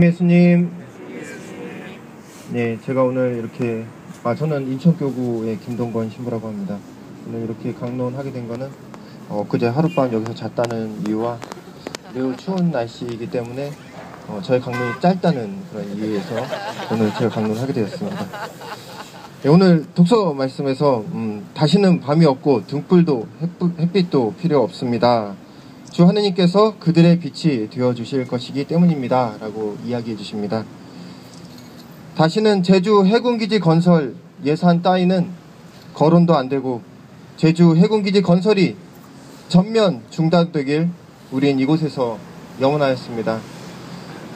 예수님. 네, 제가 오늘 이렇게 아 저는 인천교구의 김동건 신부라고 합니다. 오늘 이렇게 강론하게 된 거는 어, 그제 하룻밤 여기서 잤다는 이유와 매우 추운 날씨이기 때문에 어, 저의 강론이 짧다는 그런 이유에서 오늘 제가 강론하게 되었습니다. 네, 오늘 독서 말씀에서 음, 다시는 밤이 없고 등불도 햇빛, 햇빛도 필요 없습니다. 주 하느님께서 그들의 빛이 되어 주실 것이기 때문입니다. 라고 이야기해 주십니다. 다시는 제주 해군기지 건설 예산 따위는 거론도 안 되고 제주 해군기지 건설이 전면 중단되길 우린 이곳에서 영원하였습니다.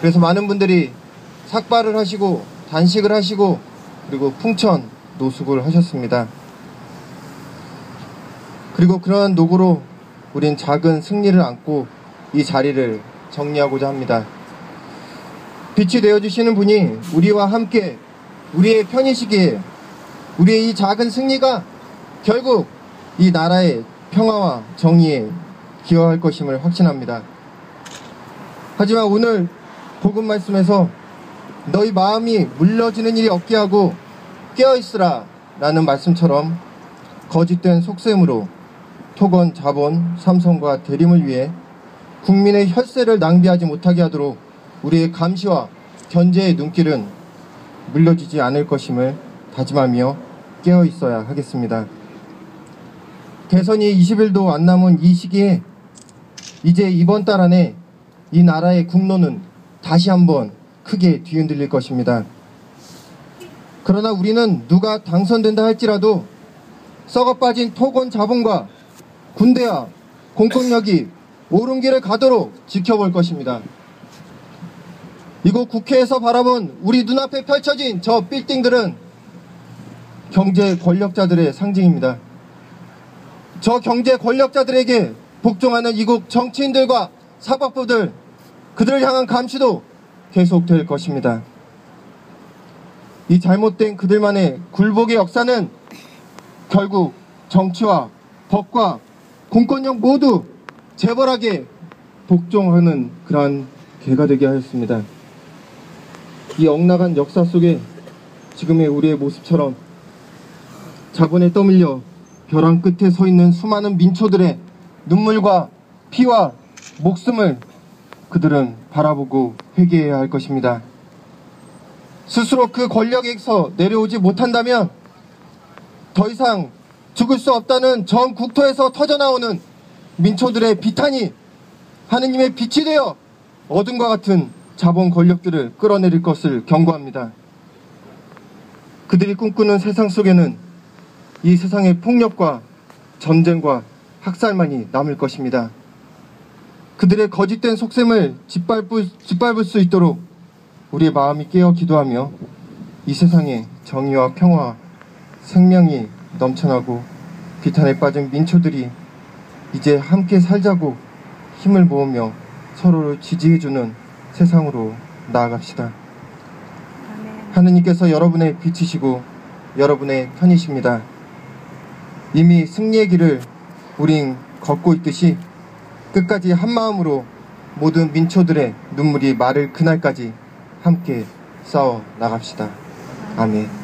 그래서 많은 분들이 삭발을 하시고 단식을 하시고 그리고 풍천 노숙을 하셨습니다. 그리고 그러한 노고로 우린 작은 승리를 안고 이 자리를 정리하고자 합니다. 빛이 되어주시는 분이 우리와 함께 우리의 편이시기에 우리의 이 작은 승리가 결국 이 나라의 평화와 정의에 기여할 것임을 확신합니다. 하지만 오늘 복음 말씀에서 너희 마음이 물러지는 일이 없게 하고 깨어있으라 라는 말씀처럼 거짓된 속셈으로 토건, 자본, 삼성과 대림을 위해 국민의 혈세를 낭비하지 못하게 하도록 우리의 감시와 견제의 눈길은 물려지지 않을 것임을 다짐하며 깨어 있어야 하겠습니다. 대선이 20일도 안 남은 이 시기에 이제 이번 달 안에 이 나라의 국론은 다시 한번 크게 뒤흔들릴 것입니다. 그러나 우리는 누가 당선된다 할지라도 썩어 빠진 토건 자본과 군대와 공권력이 옳은 길을 가도록 지켜볼 것입니다. 이곳 국회에서 바라본 우리 눈앞에 펼쳐진 저 빌딩들은 경제 권력자들의 상징입니다. 저 경제 권력자들에게 복종하는 이곳 정치인들과 사법부들 그들을 향한 감시도 계속될 것입니다. 이 잘못된 그들만의 굴복의 역사는 결국 정치와 법과 공권력 모두 재벌하게 복종하는 그러한 개가 되게 하였습니다. 이 엇나간 역사 속에 지금의 우리의 모습처럼 자본에 떠밀려 벼랑 끝에 서 있는 수많은 민초들의 눈물과 피와 목숨을 그들은 바라보고 회개해야 할 것입니다. 스스로 그 권력에서 내려오지 못한다면 더 이상 죽을 수 없다는 전 국토에서 터져나오는 민초들의 비탄이 하느님의 빛이 되어 어둠과 같은 자본 권력들을 끌어내릴 것을 경고합니다. 그들이 꿈꾸는 세상 속에는 이 세상의 폭력과 전쟁과 학살만이 남을 것입니다. 그들의 거짓된 속셈을 짓밟을, 짓밟을 수 있도록 우리의 마음이 깨어 기도하며 이 세상에 정의와 평화, 생명이 넘쳐나고 비탄에 빠진 민초들이 이제 함께 살자고 힘을 모으며 서로를 지지해주는 세상으로 나아갑시다. 하느님께서 여러분의 빛이시고 여러분의 편이십니다. 이미 승리의 길을 우린 걷고 있듯이 끝까지 한마음으로 모든 민초들의 눈물이 마를 그날까지 함께 싸워 나갑시다. 아멘.